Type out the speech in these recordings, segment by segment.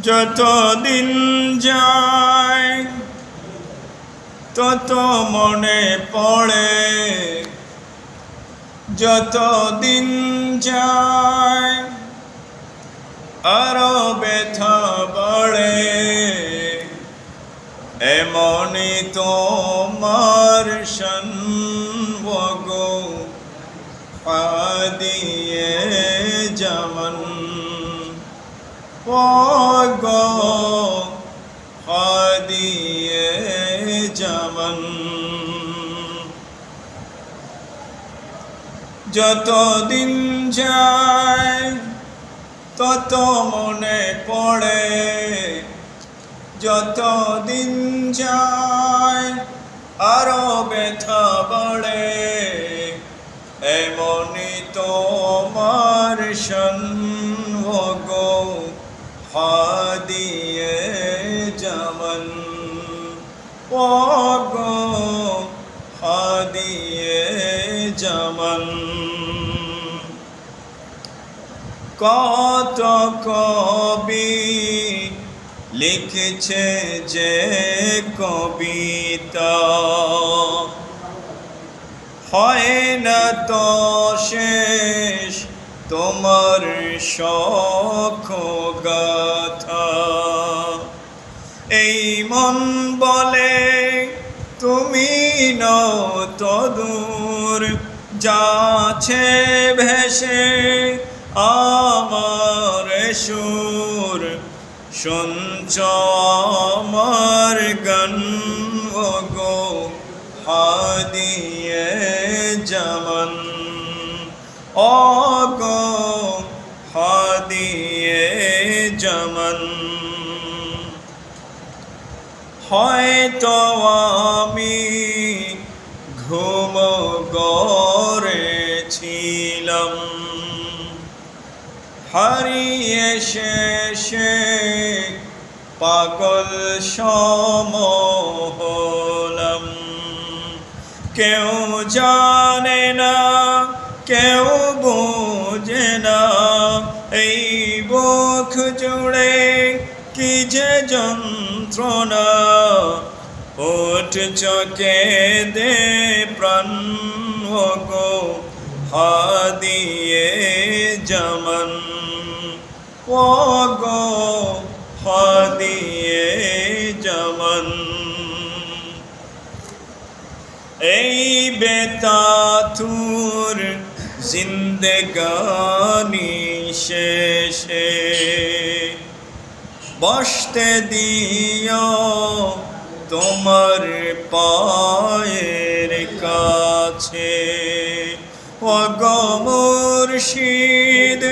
যত দিন যায়, তত মনে পড়ে। যত দিন যায়, আরও ব্যথা বাড়ে। এমনই তোমার সন্বগো দিয়ে পগো দিয়ে যেমন যত দিন যায় তত মনে পড়ে। যত দিন যায় আরও ব্যথা বাড়ে। এমনই তোমার সন্ভোগ পগ হাদিয়ে যেমন কত কবি লিখছে যে কবিতা? হয় না তো শেষ তোমার শখ গাথা? এই মন বলে তুমি নও তো দূর যাচ্ছে ভেসে আমার সুর। শুনছ আমার গান গো হাদিয়ে যেমন অগো হাদিয়ে যেমন হয়তো আমি ঘুম গড়েছিলাম হারিয়ে শেষে পাগল সম হলাম। কেউ জানে না, কেউ বোঝে না, এই বুক জুড়ে কি যে যন্ত্রণা ওঠ চকে দে প্রাণ গো, হাদিয়ে যেমন ও গো, হাদিয়ে যেমন এই বেতাথুর জিন্দগানি শেষে বসতে দিও তোমার পায়ের কাছে। অগমুর্শিদ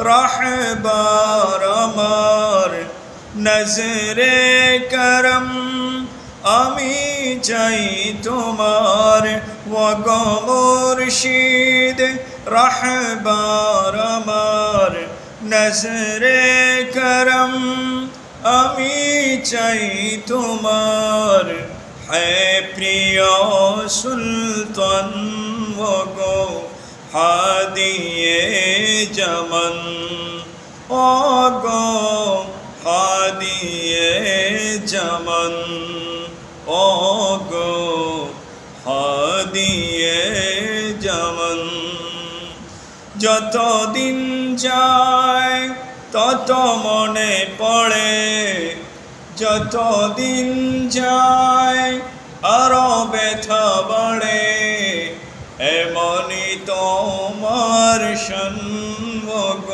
রাহবার আমার নজরে করম। আমি চাই তোমার। ওগমুর্শিদ রাহবার আমার নজরে করম, আমি চাই তোমার। হ্যাঁ প্রিয় সুলতান গো হাদিয়ে যেমন ও গো হাদিয়ে যেমন ও গো হাদিয়ে যেমন যত যায় তত মনে পড়ে। যত দিন যায় আরও ব্যথা বাড়ে। এমনই তোমার সন্মগ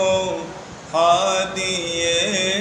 হাদিয়ে